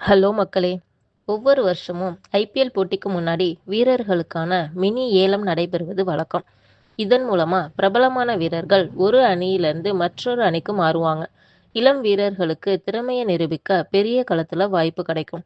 Hello மக்களே. ஒவ்வொரு வருஷமும் ஐபிஎல் போட்டிக்கு முன்னாடி வீரர்களுக்கான மினி ஏலம் நடைபெறுவது வழக்கம். இதன் மூலமா பிரபலமான வீரர்கள் ஒரு அணியிலிருந்து மற்றொரு அணிக்கு மாறுவாங்க. இளம் வீரர்களுக்கு திறமையை நிரூபிக்க பெரிய களத்துல வாய்ப்பு கிடைக்கும்.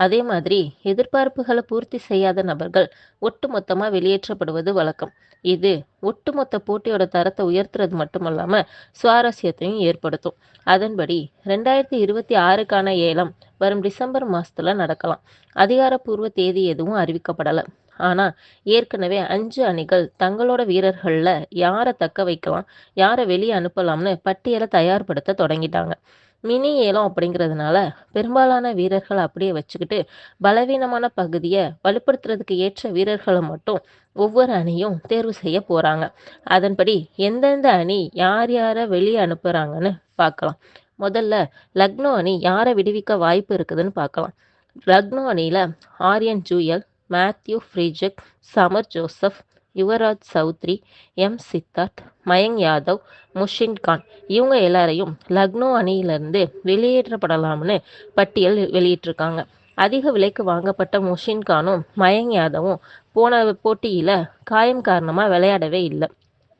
அதே மாதிரி எதிர்பார்ப்புகளை பூர்த்தி செய்யாத நபர்கள் ஒட்டுமொத்தமா வெளியேற்றப்படுவது வழக்கம். இது ஒட்டுமொத்த போட்டியோட தரத்தை உயர்த்துறது மட்டுமல்லாம சுவாரஸ்யத்தையும் ஏற்படுத்தும். அதன்படி ரெண்டாயிரத்தி இருபத்தி ஆறுக்கான ஏலம் வரும் டிசம்பர் மாசத்துல நடக்கலாம். அதிகாரப்பூர்வ தேதி எதுவும் அறிவிக்கப்படல. ஆனா ஏற்கனவே அஞ்சு அணிகள் தங்களோட வீரர்கள்ல யாரை தக்க வைக்கலாம் யாரை வெளியே அனுப்பலாம்னு பட்டியலை தயார்படுத்த தொடங்கிட்டாங்க. மினி ஏலம் அப்படிங்கிறதுனால பெரும்பாலான வீரர்களை அப்படியே வச்சுக்கிட்டு பலவீனமான பகுதியை வலுப்படுத்துறதுக்கு ஏற்ற வீரர்களை மட்டும் ஒவ்வொரு அணியும் தேர்வு செய்ய போறாங்க. அதன்படி எந்தெந்த அணி யார் யாரை வெளியே அனுப்புறாங்கன்னு பார்க்கலாம். முதல்ல லக்னோ அணி யாரை விடுவிக்க வாய்ப்பு இருக்குதுன்னு பார்க்கலாம். லக்னோ அணியில் Aryan Juyal Matthew Breetzke Shamar Joseph Yuvraj Chaudhary M Siddharth Mayank Yadav Mohsin Khan இவங்க எல்லாரையும் லக்னோ அணியிலிருந்து வெளியேற்றப்படலாம்னு பட்டியல் வெளியிட்டிருக்காங்க. அதிக விலைக்கு வாங்கப்பட்ட முஷின் கானும் மயங் யாதவும் போன போட்டியில் காயம் காரணமாக விளையாடவே இல்லை.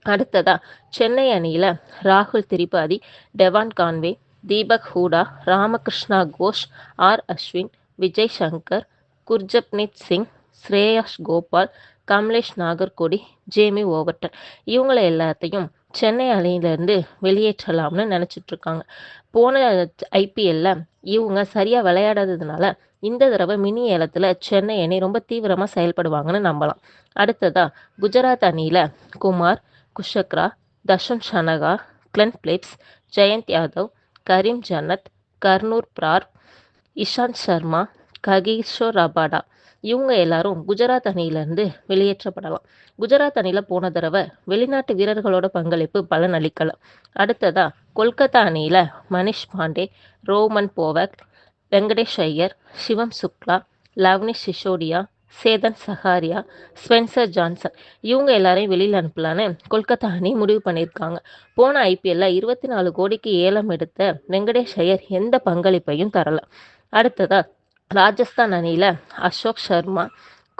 அடுத்ததா சென்னை அணியில் ராகுல் Tripathi Devon Conway Deepak Hooda Ramakrishna Ghosh R Ashwin Vijay Shankar Gurjapneet Singh Shreyas Gopal Kamlesh Nagarkoti Jamie Overton. இவங்களை எல்லாத்தையும் சென்னை அணியிலேருந்து வெளியேற்றலாம்னு நினச்சிட்ருக்காங்க போன ஐபிஎல்ல இவங்க சரியாக விளையாடாததுனால இந்த தடவை மினி ஏலத்தில் சென்னை அணி ரொம்ப தீவிரமாக செயல்படுவாங்கன்னு நம்பலாம். அடுத்ததாக குஜராத் அணியில் குமார் குஷக்ரா தஷன் ஷனகா கிளன் பிலிப்ஸ் ஜெயந்த் யாதவ் கரீம் ஜன்னத் கர்னூர் பிரார் இஷாந்த் சர்மா ககீஷோர் அபாடா இவங்க எல்லாரும் குஜராத் அணியிலேருந்து வெளியேற்றப்படலாம். குஜராத் அணியில் போன தடவை வெளிநாட்டு வீரர்களோட பங்களிப்பு பலன் அளிக்கலாம் அடுத்ததா கொல்கத்தா அணியில் Manish Pandey Rovman Powell Venkatesh Iyer Shivam Shukla Luvnith Sisodia Chetan Sakariya Spencer Johnson. இவங்க எல்லாரையும் வெளியில் அனுப்பலான்னு கொல்கத்தா அணி முடிவு பண்ணியிருக்காங்க. போன ஐபிஎல்ல இருபத்தி நாலு கோடிக்கு ஏலம் எடுத்த வெங்கடேஷ் ஐயர் எந்த பங்களிப்பையும் தரல. அடுத்ததா ராஜஸ்தான் அணியில் அசோக் சர்மா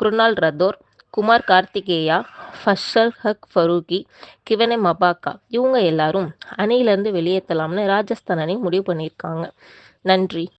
குருணால் ரதோர் குமார் கார்த்திகேயா ஃபஷல் ஹக் ஃபரூகி கிவனே மபாக்கா இவங்க எல்லாரும் அணியிலேருந்து வெளியேற்றலாம்னு ராஜஸ்தான் அணி முடிவு பண்ணியிருக்காங்க. நன்றி.